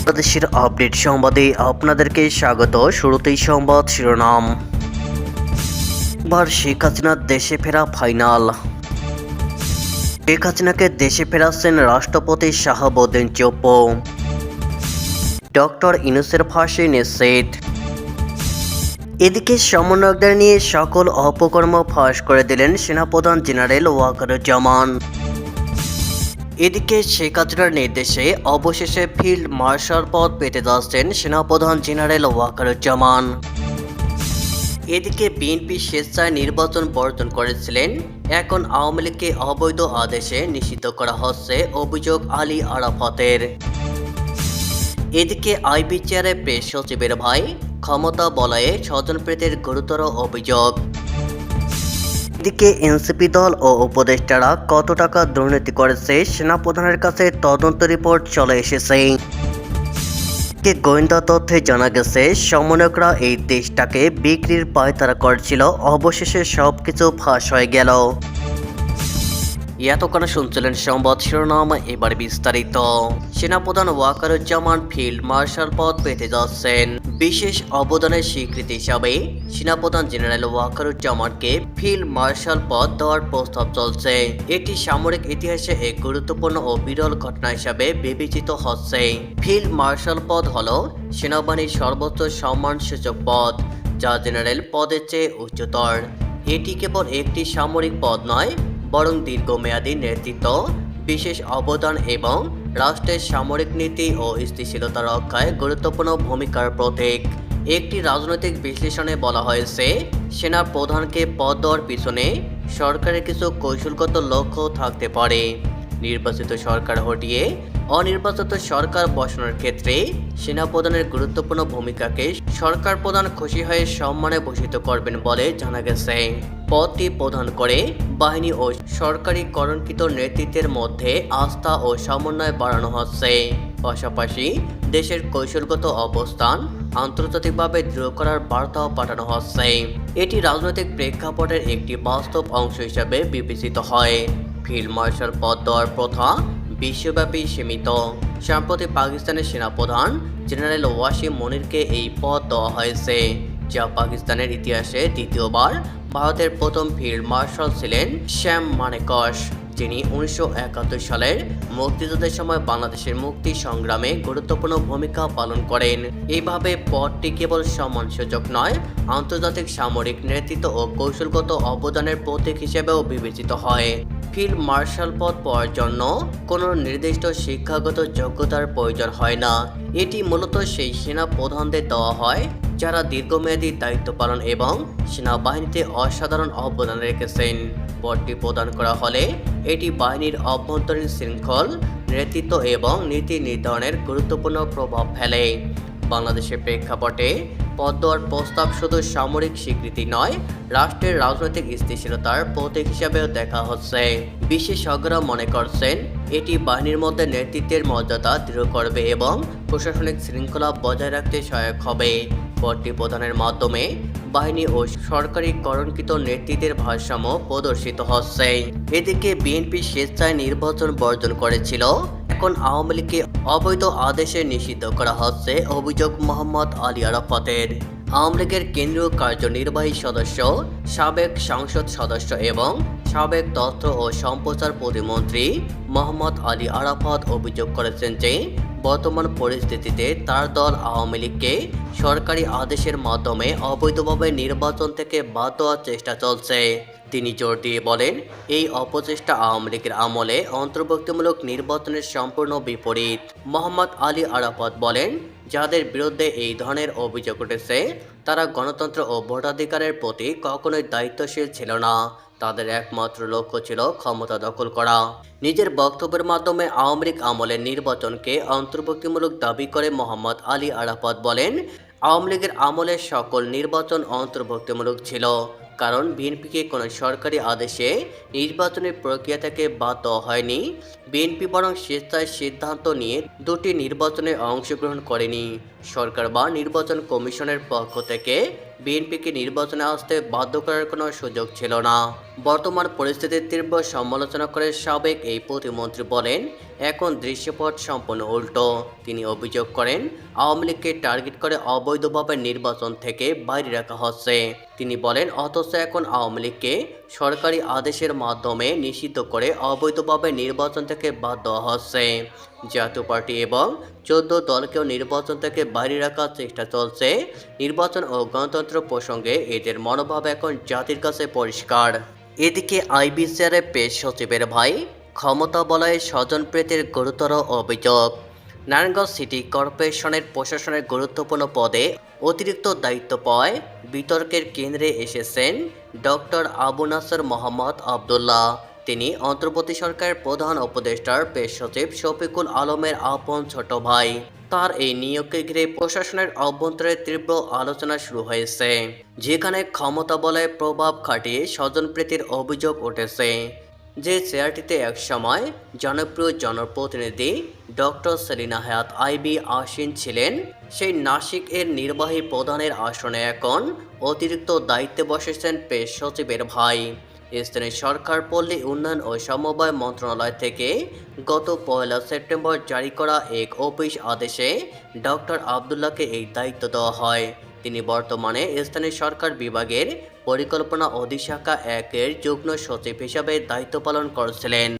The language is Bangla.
বাংলাদেশের আপডেট সংবাদে আপনাদেরকে স্বাগত। শুরুতেই সংবাদ শিরোনাম। শেখ হাসিনার দেশে ফেরা ফাইনাল। শেখ হাসিনাকে দেশে ফেরাচ্ছেন রাষ্ট্রপতি শাহাবুদ্দিন চোপ্পো। ডক্টর ইনুসের ফাঁসি নিশ্চিত। এদিকে সমন্বয়কদের নিয়ে সকল অপকর্ম ফাঁস করে দিলেন সেনাপ্রধান জেনারেল ওয়াকারুজ্জামান। এদিকে শেখ হাসিনার নির্দেশে অবশেষে ফিল্ড মার্শাল পদ পেতে যাচ্ছেন সেনাপ্রধান জেনারেল ওয়াকারুজ্জামান। এদিকে বিএনপি স্বেচ্ছায় নির্বাচন বর্জন করেছিলেন। এখন আওয়ামী লীগকে অবৈধ আদেশে নিষিদ্ধ করা হচ্ছে অভিযোগ আলী আরাফাতের। এদিকে আইবি চেয়ারে প্রেস সচিবের ভাই ক্ষমতা বলয়ে স্বজনপ্রীতির গুরুতর অভিযোগ। এদিকে এনসিপি দল ও উপদেষ্টারা কত টাকা দুর্নীতি করেছে সেনাপ্রধানের কাছে তদন্ত রিপোর্ট চলে এসেছে। কে গোয়েন্দা তথ্যে জানা গেছে, সমন্বয়করা এই দেশটাকে বিক্রির পায়তারা করছিল, অবশেষে সবকিছু ফাঁস হয়ে গেল। এতক্ষণ শুনছিলেন সংবাদ শিরোনাম, এবার বিস্তারিত। সেনাপ্রধান ওয়াকারুজ্জামান ফিল্ড মার্শাল পদ পেতে যাচ্ছেন। বিশেষ অবদানের স্বীকৃতি হিসাবে সেনাপ্রধান জেনারেল ওয়াকারুজ্জামানকে ফিল্ড মার্শাল পদ দেওয়ার প্রস্তাব চলছে। এটি সামরিক ইতিহাসে এক গুরুত্বপূর্ণ ও বিরল ঘটনা হিসাবে বিবেচিত হচ্ছে। ফিল্ড মার্শাল পদ হল সেনাবাহিনীর সর্বোচ্চ সম্মানসূচক পদ, যা জেনারেল পদের চেয়ে উচ্চতর। এটি কেবল একটি সামরিক পদ নয় বরং দীর্ঘমেয়াদী নেতৃত্ব, বিশেষ অবদান এবং রাষ্ট্রের সামরিক নীতি ও স্থিতিশীলতা রক্ষায় গুরুত্বপূর্ণ ভূমিকার প্রতীক। একটি রাজনৈতিক বিশ্লেষণে বলা হয়েছে, সেনা প্রধানকে পদ দেওয়ার পিছনে সরকারের কিছু কৌশলগত লক্ষ্য থাকতে পারে। নির্বাচিত সরকার হটিয়ে অনির্বাচিত সরকার বসানোর ক্ষেত্রে সেনাপ্রধানের গুরুত্বপূর্ণ ভূমিকাকে সরকার প্রধান খুশি হয়ে সম্মানে ভূষিত করবেন বলে জানা গেছে। পদটি প্রধান করে বাহিনী ও সরকারি করণকৃত নেতৃত্বের মধ্যে আস্থা ও সমন্বয় বাড়ানো হচ্ছে। পাশাপাশি দেশের কৌশলগত অবস্থান আন্তর্জাতিকভাবে দৃঢ় করার বার্তাও পাঠানো হচ্ছে। এটি রাজনৈতিক প্রেক্ষাপটের একটি বাস্তব অংশ হিসাবে বিবেচিত হয়। ফিল্ড মার্শাল পদ দেওয়ার প্রথা বিশ্বব্যাপী সীমিত। সম্প্রতি পাকিস্তানের সেনাপ্রধান জেনারেল ওয়াসিম মনিরকে এই পদ দেওয়া হয়েছে, যা পাকিস্তানের ইতিহাসে দ্বিতীয়বার ভারতের প্রথম ফিল্ড মার্শাল ছিলেন শ্যাম মানেকশ যিনি উনিশশো একাত্তর সালের মুক্তিযুদ্ধের সময় বাংলাদেশের মুক্তি সংগ্রামে গুরুত্বপূর্ণ ভূমিকা পালন করেন। এইভাবে পদটি কেবল সম্মানসূচক নয়, আন্তর্জাতিক সামরিক নেতৃত্ব ও কৌশলগত অবদানের প্রতীক হিসেবেও বিবেচিত হয়। ফিল্ড মার্শাল পদ পাওয়ার জন্য কোনো নির্দিষ্ট শিক্ষাগত যোগ্যতার প্রয়োজন হয় না। এটি মূলত সেই সেনা প্রধানদের দেওয়া হয়, যারা দীর্ঘমেয়াদী দায়িত্ব পালন এবং সেনাবাহিনীতে অসাধারণ অবদান রেখেছেন। পদটি প্রদান করা হলে এটি বাহিনীর অভ্যন্তরীণ শৃঙ্খল, নেতৃত্ব এবং নীতি নির্ধারণের গুরুত্বপূর্ণ প্রভাব ফেলে। বাংলাদেশের প্রেক্ষাপটে পদ দেওয়ার প্রস্তাব শুধু সামরিক স্বীকৃতি নয়, রাষ্ট্রের রাজনৈতিক স্থিতিশীলতার প্রতীক হিসাবেও দেখা হচ্ছে। বিশেষজ্ঞরা মনে করছেন, এটি বাহিনীর মধ্যে নেতৃত্বের মর্যাদা দৃঢ় করবে এবং প্রশাসনিক শৃঙ্খলা বজায় রাখতে সহায়ক হবে। পদটি প্রদানের মাধ্যমে বাহিনী ও সরকারি করণকৃত নেতৃত্বের ভারসাম্য প্রদর্শিত হচ্ছে। এদিকে বিএনপি স্বেচ্ছায় নির্বাচন বর্জন করেছিল। এখন আওয়ামী লীগকে অবৈধ আদেশে নিষিদ্ধ করা হচ্ছে, অভিযোগ মোহাম্মদ আলী আরাফাতের। আওয়ামী লীগের কেন্দ্রীয় কার্যনির্বাহী সদস্য, সাবেক সংসদ সদস্য এবং সাবেক তথ্য ও সম্প্রচার প্রতিমন্ত্রী মোহাম্মদ আলী আরাফাত অভিযোগ করেছেন যে, বর্তমান পরিস্থিতিতে তার দল আওয়ামী লীগকে সরকারি আদেশের মাধ্যমে অবৈধভাবে নির্বাচন থেকে বাদ দেওয়ার চেষ্টা চলছে। তিনি জোর দিয়ে বলেন, এই অপচেষ্টা আওয়ামী লীগের আমলে অন্তর্ভুক্তিমূলক নির্বাচনের সম্পূর্ণ বিপরীত। মোহাম্মদ আলী আরাফত বলেন, যাদের বিরুদ্ধে এই ধরনের অভিযোগ উঠেছে, তারা গণতন্ত্র ও ভোটাধিকারের প্রতি কখনোই দায়িত্বশীল ছিল না। তাদের একমাত্র লক্ষ্য ছিল ক্ষমতা দখল করা। নিজের বক্তব্যের মাধ্যমে আওয়ামী লীগ আমলের নির্বাচনকে অন্তর্ভুক্তিমূলক দাবি করে মোহাম্মদ আলী আরাফাত বলেন আওয়ামী লীগের আমলের সকল নির্বাচন অন্তর্ভুক্তিমূলক ছিল, কারণ বিএনপিকে কোনো সরকারি আদেশে নির্বাচনের প্রক্রিয়া থেকে বাদ দেওয়া হয়নি। বিএনপি বরং স্বেচ্ছায় সিদ্ধান্ত নিয়ে দুটি নির্বাচনে অংশগ্রহণ করেনি। সরকার বা নির্বাচন কমিশনের পক্ষ থেকে বিএনপিকে নির্বাচনে আসতে বাধ্য করার কোনো সুযোগ ছিল না। বর্তমান পরিস্থিতির তীব্র সমালোচনা করে সাবেক এই প্রতিমন্ত্রী বলেন, এখন দৃশ্যপট সম্পূর্ণ উল্টো। তিনি অভিযোগ করেন, আওয়ামী লীগকে টার্গেট করে অবৈধভাবে নির্বাচন থেকে বাইরে রাখা হচ্ছে। তিনি বলেন, অথচ এখন আওয়ামী লীগকে সরকারি আদেশের মাধ্যমে নিষিদ্ধ করে অবৈধভাবে নির্বাচন থেকে বাদ দেওয়া হচ্ছে। জাতীয় পার্টি এবং চোদ্দ দলকেও নির্বাচন থেকে বাইরে রাখার চেষ্টা চলছে। নির্বাচন ও গণতন্ত্র প্রসঙ্গে এদের মনোভাব এখন জাতির কাছে পরিষ্কার। এদিকে আইবিসিআরে পেশ সচিবের ভাই ক্ষমতা বলয়ে স্বজন প্রীতির গুরুতর অভিযোগ। নারায়ণগঞ্জ সিটি কর্পোরেশনের প্রশাসনের গুরুত্বপূর্ণ পদে অতিরিক্ত দায়িত্ব পায় বিতর্কের কেন্দ্রে এসেছেন ডক্টর আবু নাসর মোহাম্মদ আবদুল্লাহ। তিনি অন্তর্বর্তী সরকারের প্রধান উপদেষ্টার পেশ সচিব শফিকুল আলমের আপন ছোট ভাই। তার এই নিয়োগকে ঘিরে প্রশাসনের অভ্যন্তরে তীব্র আলোচনা শুরু হয়েছে, যেখানে ক্ষমতা বলে প্রভাব খাটিয়ে স্বজনপ্রীতির অভিযোগ উঠেছে। যে চেয়ারটিতে একসময় জনপ্রিয় জনপ্রতিনিধি ডক্টর সেলিনা হায়াত আইবি আসীন ছিলেন, সেই নাসিক এর নির্বাহী প্রধানের আসনে এখন অতিরিক্ত দায়িত্বে বসেছেন পেশ সচিবের ভাই। স্থানীয় সরকার পল্লী উন্নয়ন ও সমবায় মন্ত্রণালয় থেকে গত পয়লা সেপ্টেম্বর জারি করা এক অফিস আদেশে ডক্টর আবদুল্লাহকে এই দায়িত্ব দেওয়া হয়। তিনি বর্তমানে স্থানীয় সরকার বিভাগের পরিকল্পনা অধিশাখা একের যুগ্ম সচিব হিসাবে দায়িত্ব পালন করছিলেন।